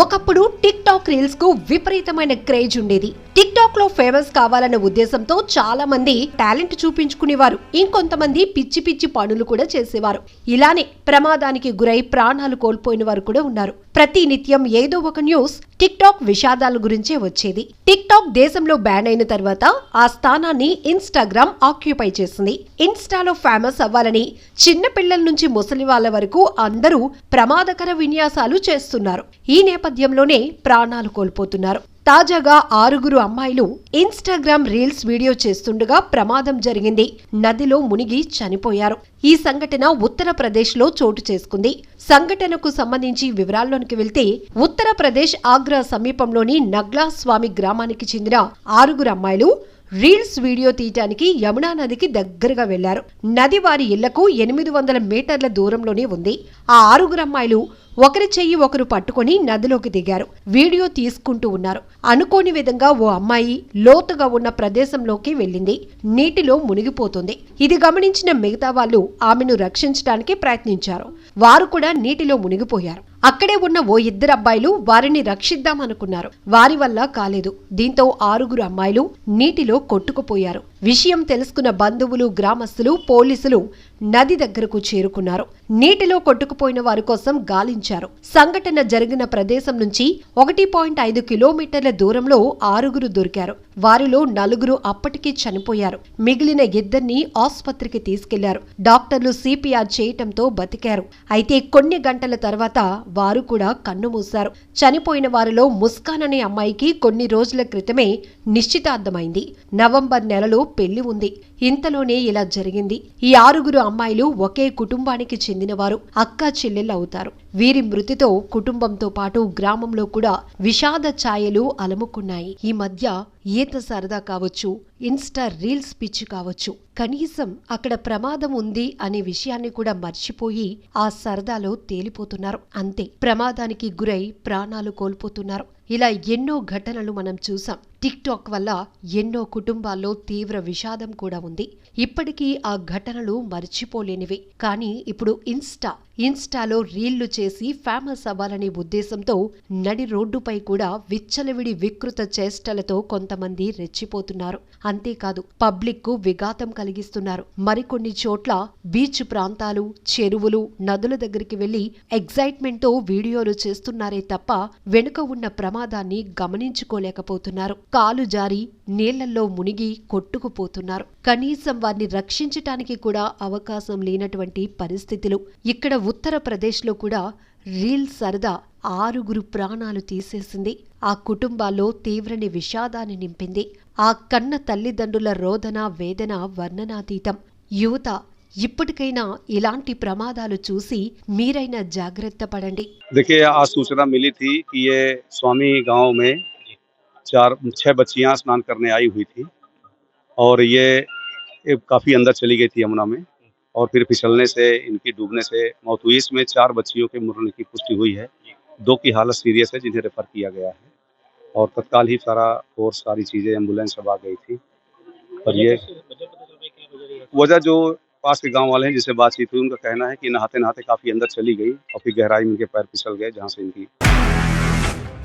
ఒకప్పుడు TikTok రీల్స్కు విపరీతమైన క్రేజ్ ఉండేది. టిక్ టాక్లో ఫేమస్ కావాలన్న ఉద్దేశంతో చాలా మంది టాలెంట్ చూపించుకునేవారు. ఇంకొంతమంది పిచ్చి పిచ్చి పనులు కూడా చేసేవారు. ఇలానే ప్రమాదానికి గురై ప్రాణాలు కోల్పోయిన వారు కూడా ఉన్నారు. ప్రతి నిత్యం ఏదో ఒక న్యూస్ టిక్ టాక్ విషాదాల గురించే వచ్చేది. టిక్ టాక్ దేశంలో బ్యాన్ అయిన తర్వాత ఆ స్థానాన్ని ఇన్స్టాగ్రామ్ ఆక్యుపై చేసింది. ఇన్స్టాలో ఫేమస్ అవ్వాలని చిన్న పిల్లల నుంచి ముసలి వాళ్ళ వరకు అందరూ ప్రమాదకర విన్యాసాలు చేస్తున్నారు. ఈ నేపథ్యంలోనే ప్రాణాలు కోల్పోతున్నారు. తాజాగా ఆరుగురు అమ్మాయిలు ఇన్స్టాగ్రామ్ రీల్స్ వీడియో చేస్తుండగా ప్రమాదం జరిగింది. నదిలో మునిగి చనిపోయారు. ఈ సంఘటన ఉత్తరప్రదేశ్లో చోటు చేసుకుంది. సంఘటనకు సంబంధించి వివరాల్లోనికి వెళ్తే ఉత్తరప్రదేశ్ ఆగ్రా సమీపంలోని నగ్లా స్వామి గ్రామానికి చెందిన ఆరుగురు అమ్మాయిలు రీల్స్ వీడియో తీయటానికి యమునా నదికి దగ్గరగా వెళ్ళారు. నది వారి ఇళ్ళకు ఎనిమిది వందల మీటర్ల దూరంలోనే ఉంది. ఆ ఆరుగురు అమ్మాయిలు ఒకరి చెయ్యి ఒకరు పట్టుకొని నదిలోకి దిగారు. వీడియో తీసుకుంటూ ఉన్నారు. అనుకోని విధంగా ఓ అమ్మాయి లోతుగా ఉన్న ప్రదేశంలోకి వెళ్ళింది. నీటిలో మునిగిపోతుంది. ఇది గమనించిన మిగతా వాళ్ళు ఆమెను రక్షించడానికి ప్రయత్నించారు. వారు కూడా నీటిలో మునిగిపోయారు. అక్కడే ఉన్న ఓ ఇద్దరు అబ్బాయిలు వారిని రక్షిద్దామనుకున్నారు. వారి వల్ల కాలేదు. దీంతో ఆరుగురు అమ్మాయిలు నీటిలో కొట్టుకుపోయారు. విషయం తెలుసుకున్న బంధువులు గ్రామస్తులు పోలీసులు నది దగ్గరకు చేరుకున్నారు. నీటిలో కొట్టుకుపోయిన వారి కోసం గాలించారు. సంఘటన జరిగిన ప్రదేశం నుంచి ఒకటి పాయింట్ ఐదు కిలోమీటర్ల దూరంలో ఆరుగురు దొరికారు. వారిలో నలుగురు అప్పటికే చనిపోయారు. మిగిలిన ఇద్దరిని ఆసుపత్రికి తీసుకెళ్ళారు. డాక్టర్లు సిపిఆర్ చేయటంతో బతికారు. అయితే కొన్ని గంటల తర్వాత వారు కూడా కన్నుమూశారు చనిపోయిన వారిలో ముస్కాన్ అనే అమ్మాయికి కొన్ని రోజుల క్రితమే నిశ్చితార్థమైంది. నవంబర్ నెలలో పెళ్ళి ఉంది. ఇంతలోనే ఇలా జరిగింది. ఈ ఆరుగురు అమ్మాయిలు ఒకే కుటుంబానికి చెందినవారు. అక్క చెల్లెళ్ళు అవుతారు. వీరి మృతితో కుటుంబంతో పాటు గ్రామంలో కూడా విషాద ఛాయలు అలముకున్నాయి. ఈ మధ్య ఈత సరదా కావచ్చు ఇన్స్టా రీల్స్ పిచ్చి కావచ్చు. కనీసం అక్కడ ప్రమాదం ఉంది అనే విషయాన్ని కూడా మర్చిపోయి ఆ సరదాలో తేలిపోతున్నారు. అంతే ప్రమాదానికి గురై ప్రాణాలు కోల్పోతున్నారు. ఇలా ఎన్నో ఘటనలు మనం చూసాం. టిక్ టాక్ వల్ల ఎన్నో కుటుంబాల్లో తీవ్ర విషాదం కూడా ఉంది. ఇప్పటికీ ఆ ఘటనలు మర్చిపోలేనివి. కానీ ఇప్పుడు ఇన్స్టా ఇన్స్టాలో రీళ్ళు చేసి ఫేమస్ అవ్వాలనే ఉద్దేశంతో నడి రోడ్డుపై కూడా విచ్చలవిడి వికృత చేష్టలతో కొంతమంది రెచ్చిపోతున్నారు. అంతేకాదు పబ్లిక్కు విఘాతం కలిగిస్తున్నారు. మరికొన్ని చోట్ల బీచ్ ప్రాంతాలు చెరువులు నదుల దగ్గరికి వెళ్ళి ఎగ్జైట్మెంట్తో వీడియోలు చేస్తున్నారే తప్ప వెనుక ఉన్న ప్రమాదాన్ని గమనించుకోలేకపోతున్నారు. కాలు జారి నీళ్లలో మునిగి కొట్టుకుపోతున్నారు కనీసం వారిని రక్షించటానికి కూడా అవకాశం లేనటువంటి పరిస్థితులు ఇక్కడ ఉత్తరప్రదేశ్లో కూడా రీల్ సరదా ఆరుగురు ప్రాణాలు తీసేసింది ఆ కుటుంబాల్లో తీవ్రని విషాదాన్ని నింపింది ఆ కన్న తల్లిదండ్రుల రోదన వేదన వర్ణనాతీతం యువత ఇప్పటికైనా ఇలాంటి ప్రమాదాలు చూసి మీరైనా జాగ్రత్త పడండి देखिए आज सूचना मिली थी कि ये स्वामी गांव में चार छः बच्चियाँ स्नान करने आई हुई थी और ये काफ़ी अंदर चली गई थी यमुना में और फिर फिसलने से, इनकी डूबने से मौत हुई। इसमें चार बच्चियों के मरने की पुष्टि हुई है। दो की हालत सीरियस है, जिन्हें रेफर किया गया है और तत्काल ही सारा फोर्स, सारी चीज़ें, एंबुलेंस सब आ गई थी। और ये वजह जो पास के गाँव वाले हैं जिससे बातचीत हुई, उनका कहना है कि नहाते नहाते काफ़ी अंदर चली गई और फिर गहराई में इनके पैर फिसल गए, जहाँ से इनकी